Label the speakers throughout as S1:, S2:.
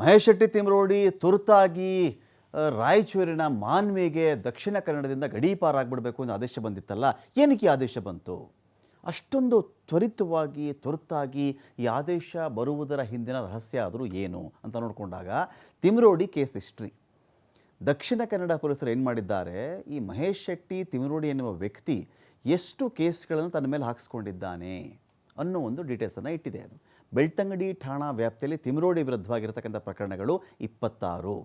S1: ಮಹೇಶ್ ಶೆಟ್ಟಿ ತಿಮ್ರೋಡಿ ತುರ್ತಾಗಿ ರಾಯಚೂರಿನ ಮಾನ್ವಿಗೆ ದಕ್ಷಿಣ ಕನ್ನಡದಿಂದ ಗಡೀಪಾರಾಗ್ಬಿಡ್ಬೇಕು ಅಂತ ಆದೇಶ ಬಂದಿತ್ತಲ್ಲ, ಏನಕ್ಕೆ ಆದೇಶ ಬಂತು? ಅಷ್ಟೊಂದು ತ್ವರಿತವಾಗಿ, ತುರ್ತಾಗಿ ಈ ಆದೇಶ ಬರುವುದರ ಹಿಂದಿನ ರಹಸ್ಯ ಆದರೂ ಏನು ಅಂತ ನೋಡಿಕೊಂಡಾಗ ತಿಮ್ರೋಡಿ ಕೇಸ್ ಹಿಸ್ಟ್ರಿ. ದಕ್ಷಿಣ ಕನ್ನಡ ಪೊಲೀಸರು ಏನು ಮಾಡಿದ್ದಾರೆ, ಈ ಮಹೇಶ್ ಶೆಟ್ಟಿ ತಿಮ್ರೋಡಿ ಎನ್ನುವ ವ್ಯಕ್ತಿ ಎಷ್ಟು ಕೇಸ್ಗಳನ್ನು ತನ್ನ ಮೇಲೆ ಹಾಕಿಸ್ಕೊಂಡಿದ್ದಾನೆ ಅನ್ನೋ ಒಂದು ಡೀಟೇಲ್ಸನ್ನು ಇಟ್ಟಿದೆ ಅದು. ಬೆಳ್ತಂಗಡಿ ಠಾಣಾ ವ್ಯಾಪ್ತಿಯಲ್ಲಿ ತಿಮಿರೋಡಿ ವಿರುದ್ಧವಾಗಿರತಕ್ಕಂಥ ಪ್ರಕರಣಗಳು ಇಪ್ಪತ್ತಾರು.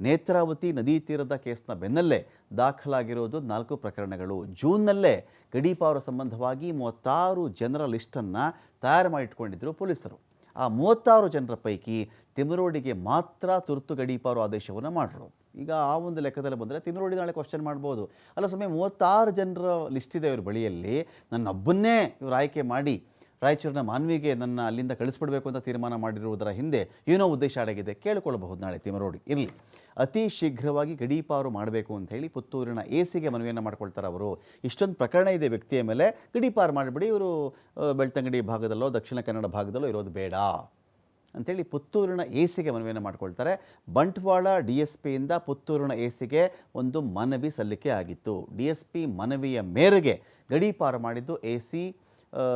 S1: ನೇತ್ರಾವತಿ ನದಿ ತೀರದ ಕೇಸ್ನ ಬೆನ್ನಲ್ಲೇ ದಾಖಲಾಗಿರೋದು ನಾಲ್ಕು ಪ್ರಕರಣಗಳು. ಜೂನ್ನಲ್ಲೇ ಗಡೀಪಾರು ಸಂಬಂಧವಾಗಿ ಮೂವತ್ತಾರು ಜನರ ಲಿಸ್ಟನ್ನು ತಯಾರು ಮಾಡಿಟ್ಕೊಂಡಿದ್ದರು ಪೊಲೀಸರು. ಆ ಮೂವತ್ತಾರು ಜನರ ಪೈಕಿ ತಿಮರೋಡಿಗೆ ಮಾತ್ರ ತುರ್ತು ಗಡೀಪಾರು ಆದೇಶವನ್ನು ಮಾಡಿದ್ರು ಈಗ ಆ ಒಂದು ಲೆಕ್ಕದಲ್ಲಿ ಬಂದರೆ ತಿಮರೋಡಿ ನಾಳೆ ಕ್ವಶನ್ ಮಾಡ್ಬೋದು. ಅಲ್ಲ ಸಮಯ ಮೂವತ್ತಾರು ಜನರ ಲಿಸ್ಟ್ ಇದೆ ಇವ್ರ ಬಳಿಯಲ್ಲಿ. ನನ್ನೊಬ್ಬನ್ನೇ ಇವರು ಆಯ್ಕೆ ಮಾಡಿ ರಾಯಚೂರಿನ ಮಾನ್ವಿಗೆ ನನ್ನ ಅಲ್ಲಿಂದ ಕಳಿಸ್ಬಿಡಬೇಕು ಅಂತ ತೀರ್ಮಾನ ಮಾಡಿರುವುದರ ಹಿಂದೆ ಏನೋ ಉದ್ದೇಶ ಅಡಗಿದೆ. ಕೇಳಿಕೊಳ್ಳಬಹುದು ನಾಳೆ ತಿಮರೋಡಿ. ಇರಲಿ. ಅತಿ ಶೀಘ್ರವಾಗಿ ಗಡೀಪಾರು ಮಾಡಬೇಕು ಅಂತ ಹೇಳಿ ಪುತ್ತೂರಿನ ಎ ಸಿಗೆ ಮನವಿಯನ್ನು ಮಾಡ್ಕೊಳ್ತಾರೆ ಅವರು. ಇಷ್ಟೊಂದು ಪ್ರಕರಣ ಇದೆ ವ್ಯಕ್ತಿಯ ಮೇಲೆ. ಗಡೀಪಾರು ಮಾಡಿಬಿಡಿ, ಇವರು ಬೆಳ್ತಂಗಡಿ ಭಾಗದಲ್ಲೋ, ದಕ್ಷಿಣ ಕನ್ನಡ ಭಾಗದಲ್ಲೋ ಇರೋದು ಬೇಡ ಅಂಥೇಳಿ ಪುತ್ತೂರಿನ ಎ ಸಿಗೆ ಮನವಿಯನ್ನು ಮಾಡ್ಕೊಳ್ತಾರೆ. ಬಂಟ್ವಾಳ ಡಿ ಎಸ್ ಪಿಯಿಂದ ಪುತ್ತೂರಿನ ಎ ಸಿಗೆ ಒಂದು ಮನವಿ ಸಲ್ಲಿಕೆ ಆಗಿತ್ತು. ಡಿ ಎಸ್ ಪಿ ಮನವಿಯ ಮೇರೆಗೆ ಗಡೀಪಾರು ಮಾಡಿದ್ದು ಎ ಸಿ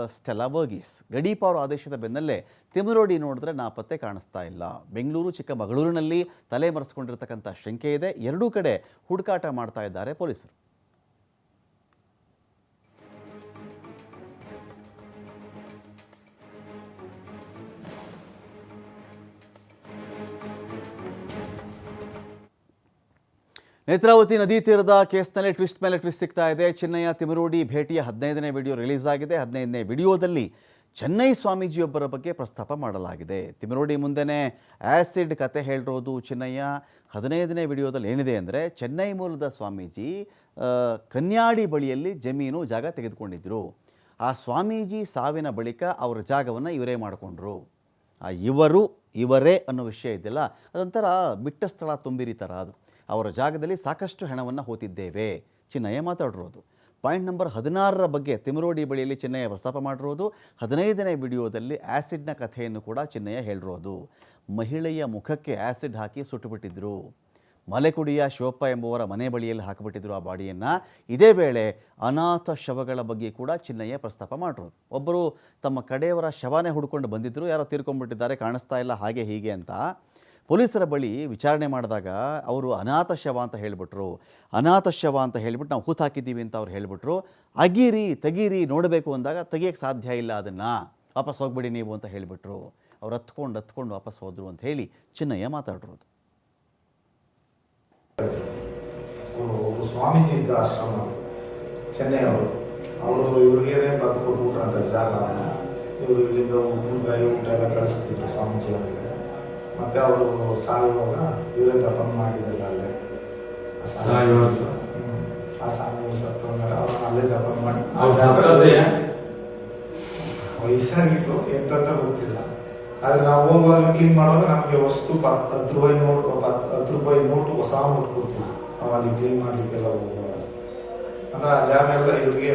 S1: ಸ್ಟೆಲಾ ವರ್ಗೀಸ್ ಗಡೀಪಾರು ಆದೇಶದ ಬೆನ್ನಲ್ಲೇ ತಿಮರೋಡಿ ನೋಡಿದ್ರೆ ನಾಪತ್ತೆ ಕಾಣಿಸ್ತಾ ಇಲ್ಲ. ಬೆಂಗಳೂರು, ಚಿಕ್ಕಮಗಳೂರಿನಲ್ಲಿ ತಲೆ ಮರೆಸ್ಕೊಂಡಿರ್ತಕ್ಕಂಥ ಶಂಕೆ ಇದೆ. ಎರಡೂ ಕಡೆ ಹುಡುಕಾಟ ಮಾಡ್ತಾ ಇದ್ದಾರೆ ಪೊಲೀಸರು. ನೇತ್ರಾವತಿ ನದಿ ತೀರದ ಕೇಸ್ನಲ್ಲಿ ಟ್ವಿಸ್ಟ್ ಮೇಲೆ ಟ್ವಿಸ್ಟ್ ಸಿಗ್ತಾ ಇದೆ. ಚಿನ್ನಯ್ಯ ತಿಮರೋಡಿ ಭೇಟಿಯ ಹದಿನೈದನೇ ವಿಡಿಯೋ ರಿಲೀಸ್ ಆಗಿದೆ. ಹದಿನೈದನೇ ವಿಡಿಯೋದಲ್ಲಿ ಚೆನ್ನೈ ಸ್ವಾಮೀಜಿಯೊಬ್ಬರ ಬಗ್ಗೆ ಪ್ರಸ್ತಾಪ ಮಾಡಲಾಗಿದೆ. ತಿಮರೋಡಿ ಮುಂದೆನೇ ಆ್ಯಸಿಡ್ ಕತೆ ಹೇಳಿರೋದು ಚಿನ್ನಯ್ಯ. ಹದಿನೈದನೇ ವಿಡಿಯೋದಲ್ಲಿ ಏನಿದೆ ಅಂದರೆ ಚೆನ್ನೈ ಮೂಲದ ಸ್ವಾಮೀಜಿ ಕನ್ಯಾಡಿ ಬಳಿಯಲ್ಲಿ ಜಮೀನು ಜಾಗ ತೆಗೆದುಕೊಂಡಿದ್ದರು ಆ ಸ್ವಾಮೀಜಿ ಸಾವಿನ ಬಳಿಕ ಅವರ ಜಾಗವನ್ನು ಇವರೇ ಮಾಡಿಕೊಂಡ್ರು. ಆ ಇವರು, ಇವರೇ ಅನ್ನೋ ವಿಷಯ ಇದೆಯಲ್ಲ, ಅದೊಂಥರ ಬಿಟ್ಟ ಸ್ಥಳ ತುಂಬಿರಿ ಥರ ಅದು. ಅವರ ಜಾಗದಲ್ಲಿ ಸಾಕಷ್ಟು ಹಣವನ್ನು ಹೋತಿದ್ದೇವೆ. ಚಿನ್ನಯ್ಯ ಮಾತಾಡಿರೋದು ಪಾಯಿಂಟ್ ನಂಬರ್ ಹದಿನಾರರ ಬಗ್ಗೆ ತಿಮರೋಡಿ ಬಳಿಯಲ್ಲಿ ಚಿನ್ನಯ್ಯ ಪ್ರಸ್ತಾಪ ಮಾಡಿರೋದು, ಹದಿನೈದನೇ ವಿಡಿಯೋದಲ್ಲಿ ಆ್ಯಸಿಡ್ನ ಕಥೆಯನ್ನು ಕೂಡ ಚಿನ್ನಯ್ಯ ಹೇಳಿರೋದು ಮಹಿಳೆಯ ಮುಖಕ್ಕೆ ಆ್ಯಸಿಡ್ ಹಾಕಿ ಸುಟ್ಟುಬಿಟ್ಟಿದ್ರು ಮಲೆಕುಡಿಯ ಶಿವಪ್ಪ ಎಂಬುವರ ಮನೆ ಬಳಿಯಲ್ಲಿ ಹಾಕಿಬಿಟ್ಟಿದ್ರು ಆ ಬಾಡಿಯನ್ನು. ಇದೇ ವೇಳೆ ಅನಾಥ ಶವಗಳ ಬಗ್ಗೆ ಕೂಡ ಚಿನ್ನಯ್ಯ ಪ್ರಸ್ತಾಪ ಮಾಡಿರೋದು. ಒಬ್ಬರು ತಮ್ಮ ಕಡೆಯವರ ಶವನೇ ಹುಡ್ಕೊಂಡು ಬಂದಿದ್ದರು ಯಾರೋ ತೀರ್ಕೊಂಡ್ಬಿಟ್ಟಿದ್ದಾರೆ, ಕಾಣಿಸ್ತಾ ಇಲ್ಲ, ಹಾಗೆ ಹೀಗೆ ಅಂತ. ಪೊಲೀಸರ ಬಳಿ ವಿಚಾರಣೆ ಮಾಡಿದಾಗ ಅವರು ಅನಾಥ ಶವ ಅಂತ ಹೇಳಿಬಿಟ್ರು. ಅನಾಥ ಶವ ಅಂತ ಹೇಳಿಬಿಟ್ಟು ನಾವು ಹೂತ್ ಹಾಕಿದ್ದೀವಿ ಅಂತ ಅವ್ರು ಹೇಳಿಬಿಟ್ರು. ಅಗೀರಿ, ತಗೀರಿ ನೋಡಬೇಕು ಅಂದಾಗ ತೆಗಿಯೋಕ್ಕೆ ಸಾಧ್ಯ ಇಲ್ಲ ಅದನ್ನು. ವಾಪಸ್ ಹೋಗ್ಬಿಡಿ ನೀವು ಅಂತ ಹೇಳಿಬಿಟ್ರು. ಅವ್ರು ಹತ್ಕೊಂಡು ಹತ್ಕೊಂಡು ವಾಪಸ್ ಹೋದರು ಅಂತ ಹೇಳಿ ಚಿನ್ನಯ್ಯ ಮಾತಾಡಿರೋದು.
S2: ಸ್ವಾಮೀಜಿ ಇದ್ದ ಆಶ್ರಮ. ಚೆನ್ನೈಯವರು. ಅವರು ಅವರು ಇವ್ರಿಗೆ ಊಟ ಕೊಟ್ಬಿಟ್ರಂತ ಜಾಗ. ಇವರು ಇಲ್ಲಿಂದ ಉಪ್ಪಿನಕಾಯಿ ಊಟ ಎಲ್ಲ ಕಳಿಸ್ತಿದ್ರು ಸ್ವಾಮೀಜಿ ಅವರಿಗೆ. ಮತ್ತೆ ಅವರು ಸಾಯುವಾಗ ಇವರೇ ದಫನ್ ಮಾಡಿದ್ದಲ್ಲ ಅಲ್ಲೇ. ಆ ಸಾಲು ಸತ್ತು ಅಂದ್ರೆ ಅವ್ರನ್ನ ಅಲ್ಲೇ ದಫನ್ ಮಾಡಿ? ವಯಸ್ಸಾಗಿತ್ತು ಎಂತಂತ ಗೊತ್ತಿಲ್ಲ. ಆದ್ರೆ ನಾವು ಹೋಗುವಾಗ ಕ್ಲೀನ್ ಮಾಡುವಾಗ ನಮಗೆ ವಸ್ತು ಹತ್ತು ರೂಪಾಯಿ ನೋಟು ಹತ್ತು ಹತ್ತು ರೂಪಾಯಿ ನೋಟು ಹೊಸ ನೋಟ್ ಕೊಡ್ತೀವಿ ನಾವು ಅಲ್ಲಿ ಕ್ಲೀನ್ ಮಾಡ್ಲಿಕ್ಕೆಲ್ಲ ಹೋಗ್ತಾರೆ. ಅಂದ್ರೆ ಆ ಜಾಗ ಎಲ್ಲ ಇವ್ರಿಗೆ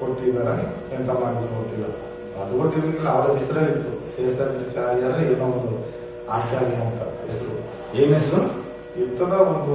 S2: ಕೊಟ್ಟಿದ್ದಾರೆ. ಎಂತ ಮಾಡಿದ್ರು ಗೊತ್ತಿಲ್ಲ. ಅದು ಕೊಟ್ಟಿರ್ಲಿಕ್ಕಿಲ್ಲ ಅವರ ಹೆಸರಲ್ಲಿತ್ತು ಶೇಷಾಚಾರ್ಯರ ಏನೋ ಒಂದು ಆಚಾರ್ಯ ಅಂತ ಹೆಸರು.
S3: ಏನ್ ಹೆಸರು?
S2: ಇರ್ತದ ಒಂದು